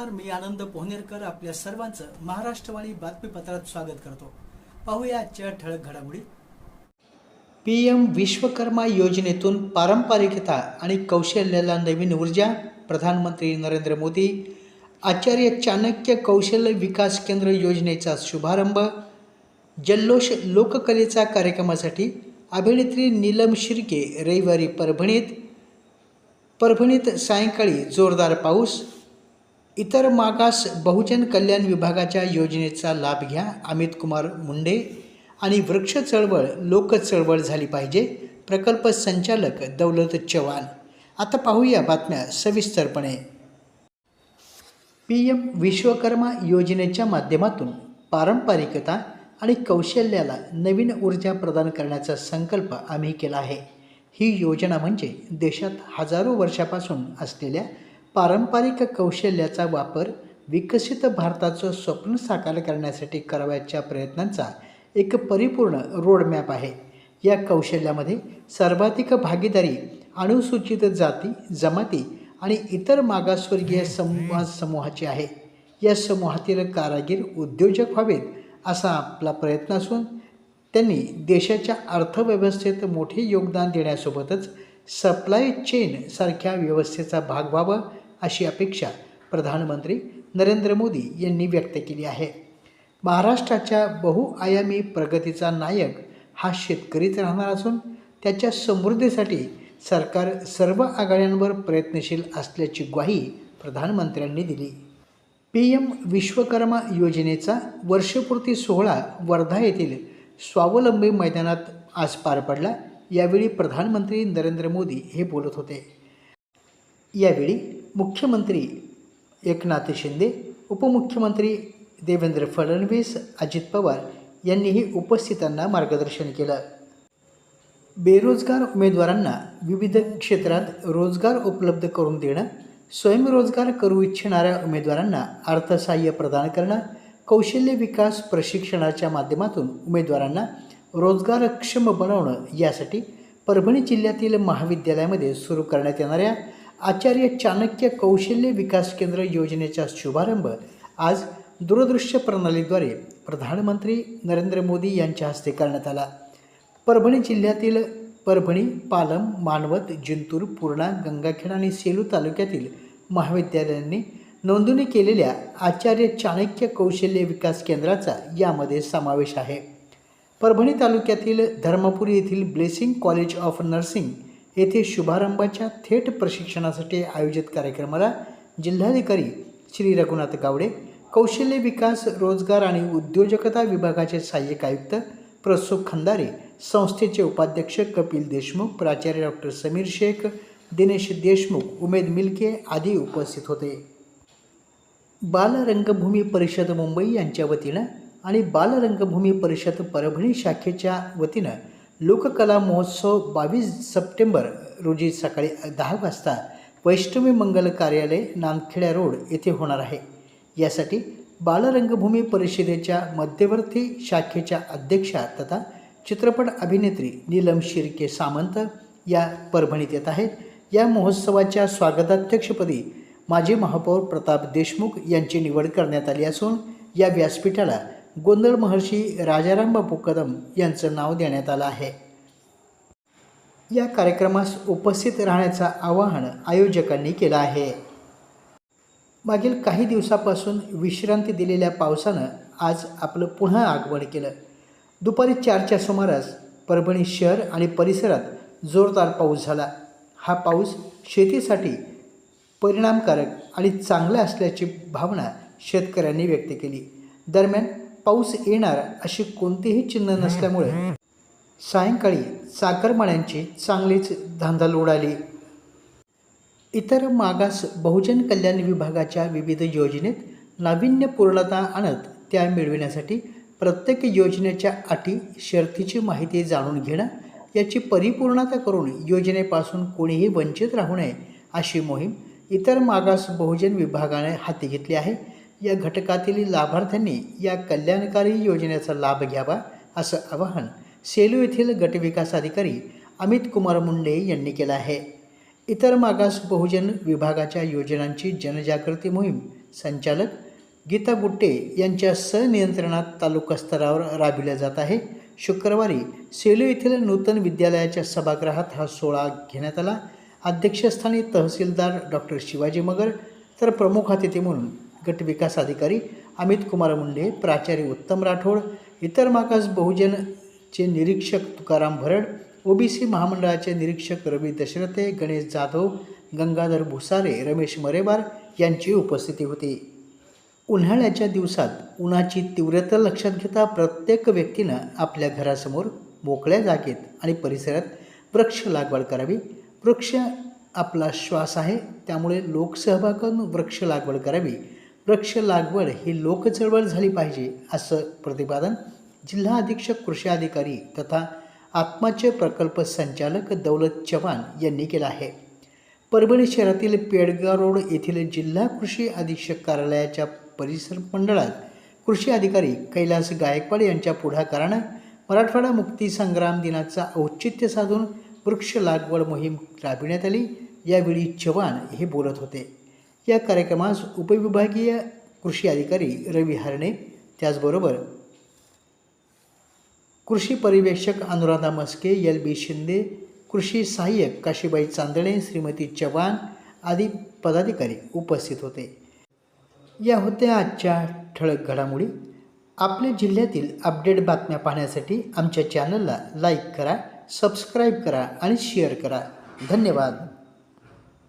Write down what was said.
नमस्कार मी आनंद पोहनेरकर आपल्या सर्वांचं महाराष्ट्रवाणी बातमीपत्रात स्वागत करतो. पाहूया आजच्या ठळक घडामोडी. पी एम विश्वकर्मा योजनेतून पारंपरिकता आणि कौशल्याला नवीन ऊर्जा प्रधानमंत्री नरेंद्र मोदी आचार्य चाणक्य कौशल्य विकास केंद्र योजनेचा शुभारंभ जल्लोष लोककलेचा कार्यक्रमासाठी अभिनेत्री नीलम शिर्के रविवारी परभणीत परभणीत सायंकाळी जोरदार पाऊस इतर मागास बहुजन कल्याण विभागाच्या योजनेचा लाभ घ्या. अमित कुमार मुंडे आणि वृक्ष चळवळ लोक चळवळ झाली पाहिजे. प्रकल्प संचालक दौलत चव्हाण. आता पाहूया बातम्या सविस्तरपणे. पी एम विश्वकर्मा योजनेच्या माध्यमातून पारंपरिकता आणि कौशल्याला नवीन ऊर्जा प्रदान करण्याचा संकल्प आम्ही केला आहे. ही योजना म्हणजे देशात हजारो वर्षापासून असलेल्या पारंपरिक कौशल्याचा वापर विकसित भारताचं स्वप्न साकार करण्यासाठी करावयाच्या प्रयत्नांचा एक परिपूर्ण रोडमॅप आहे. या कौशल्यामध्ये सर्वाधिक भागीदारी अनुसूचित जाती जमाती आणि इतर मागासवर्गीय समाज समूहाची आहे. या समूहातील कारागीर उद्योजक व्हावेत असा आपला प्रयत्न असून त्यांनी देशाच्या अर्थव्यवस्थेत मोठे योगदान देण्यासोबतच सप्लाय चेन सारख्या व्यवस्थेचा भाग व्हावा अशी अपेक्षा प्रधानमंत्री नरेंद्र मोदी यांनी व्यक्त केली आहे. महाराष्ट्राच्या बहुआयामी प्रगतीचा नायक हा शेतकरीच राहणार असून त्याच्या समृद्धीसाठी सरकार सर्व आघाड्यांवर प्रयत्नशील असल्याची ग्वाही प्रधानमंत्र्यांनी दिली. पी एम विश्वकर्मा योजनेचा वर्षपूर्ती सोहळा वर्धा येथील स्वावलंबी मैदानात आज पार पडला. यावेळी प्रधानमंत्री नरेंद्र मोदी हे बोलत होते. यावेळी मुख्यमंत्री एकनाथ शिंदे उपमुख्यमंत्री देवेंद्र फडणवीस अजित पवार यांनीही उपस्थितांना मार्गदर्शन केलं. बेरोजगार उमेदवारांना विविध क्षेत्रात रोजगार उपलब्ध करून देणं स्वयंरोजगार करू इच्छिणाऱ्या उमेदवारांना अर्थसहाय्य प्रदान करणं कौशल्य विकास प्रशिक्षणाच्या माध्यमातून उमेदवारांना रोजगारक्षम बनवणं यासाठी परभणी जिल्ह्यातील महाविद्यालयामध्ये सुरू करण्यात येणाऱ्या आचार्य चाणक्य कौशल्य विकास केंद्र योजनेचा शुभारंभ आज दूरदृश्य प्रणालीद्वारे प्रधानमंत्री नरेंद्र मोदी यांच्या हस्ते करण्यात आला. परभणी जिल्ह्यातील परभणी पालम मानवत जिंतूर पूर्णा गंगाखेड आणि सेलू तालुक्यातील महाविद्यालयांनी नोंदणी केलेल्या आचार्य चाणक्य कौशल्य विकास केंद्राचा यामध्ये समावेश आहे. परभणी तालुक्यातील धर्मपुरी येथील ब्लेसिंग कॉलेज ऑफ नर्सिंग येथे शुभारंभाच्या थेट प्रशिक्षणासाठी आयोजित कार्यक्रमाला जिल्हाधिकारी श्री रघुनाथ गावडे कौशल्य विकास रोजगार आणि उद्योजकता विभागाचे सहाय्यक आयुक्त प्रसुख खंदारे संस्थेचे उपाध्यक्ष कपिल देशमुख प्राचार्य डॉक्टर समीर शेख दिनेश देशमुख उमेद मिल्के आदी उपस्थित होते. बालरंगभूमी परिषद मुंबई यांच्या वतीनं आणि बालरंगभूमी परिषद परभणी शाखेच्या वतीनं लोककला महोत्सव बावीस सप्टेंबर रोजी सकाळी दहा वाजता वैष्णवी मंगल कार्यालय नांदखेड्या रोड येथे होणार आहे. यासाठी बालरंगभूमी परिषदेच्या मध्यवर्ती शाखेच्या अध्यक्षा तथा चित्रपट अभिनेत्री नीलम शिर्के सामंत या परभणीत येत आहेत. या महोत्सवाच्या स्वागताध्यक्षपदी माजी महापौर प्रताप देशमुख यांची निवड करण्यात आली असून या व्यासपीठाला गोंधळ महर्षी राजाराम बापू कदम यांचं नाव देण्यात आलं आहे. या कार्यक्रमास उपस्थित राहण्याचं आवाहन आयोजकांनी केलं आहे. मागील काही दिवसापासून विश्रांती दिलेल्या पावसानं आज आपलं पुन्हा आगमन केलं. दुपारी चारच्या सुमारास परभणी शहर आणि परिसरात जोरदार पाऊस झाला. हा पाऊस शेतीसाठी परिणामकारक आणि चांगला असल्याची भावना शेतकऱ्यांनी व्यक्त केली. दरम्यान पाऊस येणार अशी कोणतीही चिन्ह नसल्यामुळे सायंकाळी चाकरमान्यांची चांगलीच धांदल उडाली. इतर मागास बहुजन कल्याण विभागाच्या विविध योजनेत नाविन्यपूर्णता आणत त्या मिळविण्यासाठी प्रत्येक योजनेच्या अटी शर्तीची माहिती जाणून घेणं याची परिपूर्णता करून योजनेपासून कोणीही वंचित राहू नये अशी मोहीम इतर मागास बहुजन विभागाने हाती घेतली आहे. या घटकातील लाभार्थ्यांनी या कल्याणकारी योजनेचा लाभ घ्यावा असं आवाहन सेलू येथील गटविकास अधिकारी अमित कुमार मुंडे यांनी केलं आहे. इतर मागास बहुजन विभागाच्या योजनांची जनजागृती मोहीम संचालक गीता गुट्टे यांच्या सनियंत्रणात तालुका स्तरावर राबविल्या जात आहे. शुक्रवारी सेलू येथील नूतन विद्यालयाच्या सभागृहात हा सोहळा घेण्यात आला. अध्यक्षस्थानी तहसीलदार डॉक्टर शिवाजी मगर तर प्रमुख अतिथी म्हणून गट विकास अधिकारी अमित कुमार मुंडे प्राचार्य उत्तम राठोड इतर मागास बहुजनचे निरीक्षक तुकाराम भरड ओबीसी महामंडळाचे निरीक्षक रवी दशरथे गणेश जाधव गंगाधर भुसारे रमेश मरेबार यांची उपस्थिती होती. उन्हाळ्याच्या दिवसात उन्हाची तीव्रता लक्षात घेता प्रत्येक व्यक्तीनं आपल्या घरासमोर मोकळ्या जागेत आणि परिसरात वृक्ष लागवड करावी. वृक्ष आपला श्वास आहे त्यामुळे लोकसहभागातून वृक्ष लागवड करावी. वृक्ष लागवड ही लोकचळवळ झाली पाहिजे असं प्रतिपादन जिल्हा अधीक्षक कृषी अधिकारी तथा आत्माचे प्रकल्प संचालक दौलत चव्हाण यांनी केलं आहे. परभणी शहरातील पेडगाव रोड येथील जिल्हा कृषी अधीक्षक कार्यालयाच्या परिसर मंडळात कृषी अधिकारी कैलास गायकवाड यांच्या पुढाकारानं मराठवाडा मुक्ती संग्राम दिनाचा औचित्य साधून वृक्ष लागवड मोहीम राबविण्यात आली. यावेळी चव्हाण हे बोलत होते. या कार्यक्रमास उपविभागीय कृषी अधिकारी रवी हरणे त्याचबरोबर कृषी पर्यवेक्षक अनुराधा मस्के एल बी शिंदे कृषी सहाय्यक काशीबाई चांदणे श्रीमती चव्हाण आदी पदाधिकारी उपस्थित होते. या होत्या आजच्या ठळक घडामोडी. आपल्या जिल्ह्यातील अपडेट बातम्या पाहण्यासाठी आमच्या चॅनलला लाईक करा सबस्क्राईब करा आणि शेअर करा. धन्यवाद.